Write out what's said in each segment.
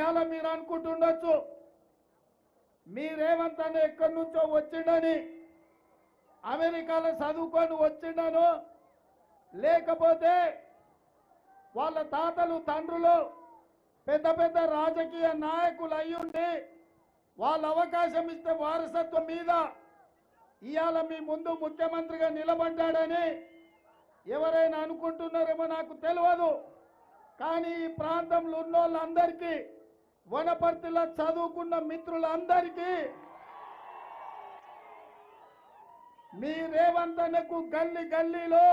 ఇవాళ మీరు అనుకుంటుండొచ్చు మీరేమంతా ఎక్కడి నుంచో వచ్చిండని అమెరికాలో చదువుకొని వచ్చిండను లేకపోతే వాళ్ళ తాతలు తండ్రులు పెద్ద పెద్ద రాజకీయ నాయకులు అయ్యుండి వాళ్ళ అవకాశం ఇస్తే వారసత్వం మీద ఇవాళ మీ ముందు ముఖ్యమంత్రిగా నిలబడ్డాడని ఎవరైనా అనుకుంటున్నారేమో నాకు తెలియదు. కానీ ఈ ప్రాంతంలో ఉన్న వాళ్ళందరికీ వనపర్తిలో చదువుకున్న మిత్రులందరికీ మీ రేవంతనకు గల్లి గల్లీలో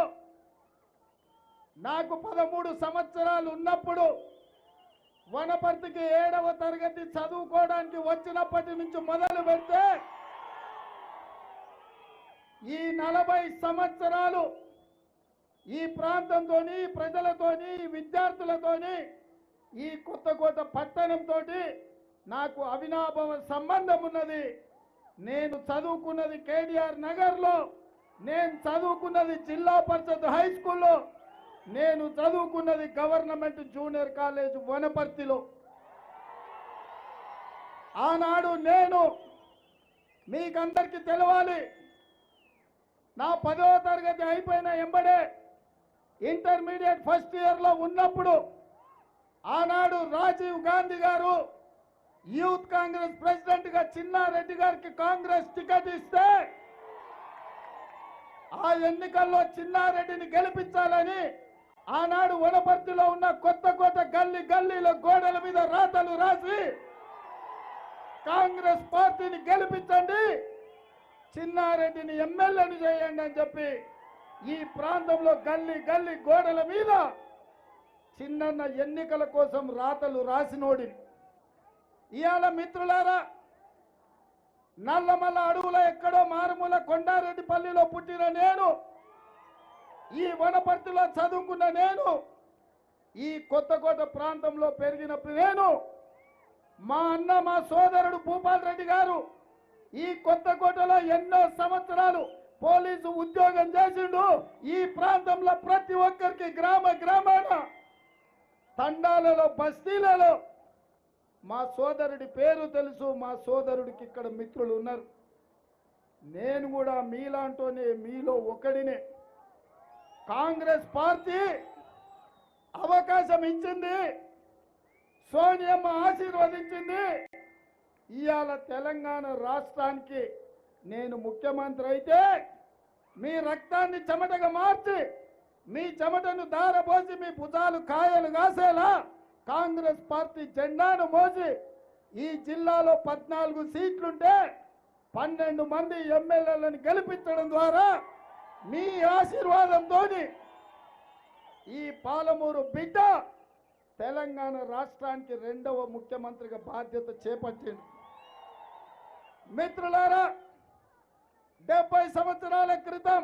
నాకు పదమూడు సంవత్సరాలు ఉన్నప్పుడు వనపర్తికి ఏడవ తరగతి చదువుకోవడానికి వచ్చినప్పటి నుంచి మొదలు పెడితే ఈ నలభై సంవత్సరాలు ఈ ప్రాంతంతోని ప్రజలతోని విద్యార్థులతోని ఈ కొత్తకోట పట్టణంతో నాకు అవినాభవ సంబంధం ఉన్నది. నేను చదువుకున్నది కేడిఆర్ నగర్లో నేను చదువుకున్నది జిల్లా పరిషత్ హై స్కూల్లో నేను చదువుకున్నది గవర్నమెంట్ జూనియర్ కాలేజ్ వనపర్తిలో. ఆనాడు నేను మీకందరికీ తెలవాలి. నా పదవ తరగతి అయిపోయిన ఎంబడే ఇంటర్మీడియట్ ఫస్ట్ ఇయర్లో ఉన్నప్పుడు ఆనాడు రాజీవ్ గాంధీ గారు యూత్ కాంగ్రెస్ ప్రెసిడెంట్గా చిన్నారెడ్డి గారికి కాంగ్రెస్ టికెట్ ఇస్తే ఆ ఎన్నికల్లో చిన్నారెడ్డిని గెలిపించాలని ఆనాడు వనపర్తిలో ఉన్న కొత్త కొత్త గల్లీ గల్లీల గోడల మీద రాతలు రాసి కాంగ్రెస్ పార్టీని గెలిపించండి చిన్నారెడ్డిని ఎమ్మెల్యేని చేయండి అని చెప్పి ఈ ప్రాంతంలో గల్లీ గల్లీ గోడల మీద చిన్నన్న ఎన్నికల కోసం రాతలు రాసినోడి. ఇవాళ మిత్రులారా నల్లమల్ల అడవుల ఎక్కడో మారుమూల కొండారెడ్డిపల్లిలో పుట్టిన నేను ఈ వనపర్తిలో చదువుకున్న నేను ఈ కొత్తకోట ప్రాంతంలో పెరిగినప్పుడు నేను మా అన్న మా సోదరుడు భూపాల్ రెడ్డి గారు ఈ కొత్తకోటలో ఎన్నో సంవత్సరాలు పోలీసు ఉద్యోగం చేసిండు. ఈ ప్రాంతంలో ప్రతి ఒక్కరికి గ్రామ గ్రామాన తండాలలో బస్తీలలో. మా సోదరుడి పేరు తెలుసు మా సోదరుడికి ఇక్కడ మిత్రులు ఉన్నారు. నేను కూడా మీలాంటోనే మీలో ఒకడినే. కాంగ్రెస్ పార్టీ అవకాశం ఇచ్చింది. సోనియమ్మ ఆశీర్వదించింది. ఇవాళ తెలంగాణ రాష్ట్రానికి నేను ముఖ్యమంత్రి అయితే మీ రక్తాన్ని చెమటగా మార్చి మీ చెమటను దారబోసి మీ భుజాలు కాయలు కాసేలా కాంగ్రెస్ పార్టీ జెండాను మోసి ఈ జిల్లాలో పద్నాలుగు సీట్లుంటే పన్నెండు మంది ఎమ్మెల్యేలను గెలిపించడం ద్వారా మీ ఆశీర్వాదంతో ఈ పాలమూరు బిడ్డ తెలంగాణ రాష్ట్రానికి రెండవ ముఖ్యమంత్రిగా బాధ్యత చేపట్టింది మిత్రులారా డెబ్బై సంవత్సరాల క్రితం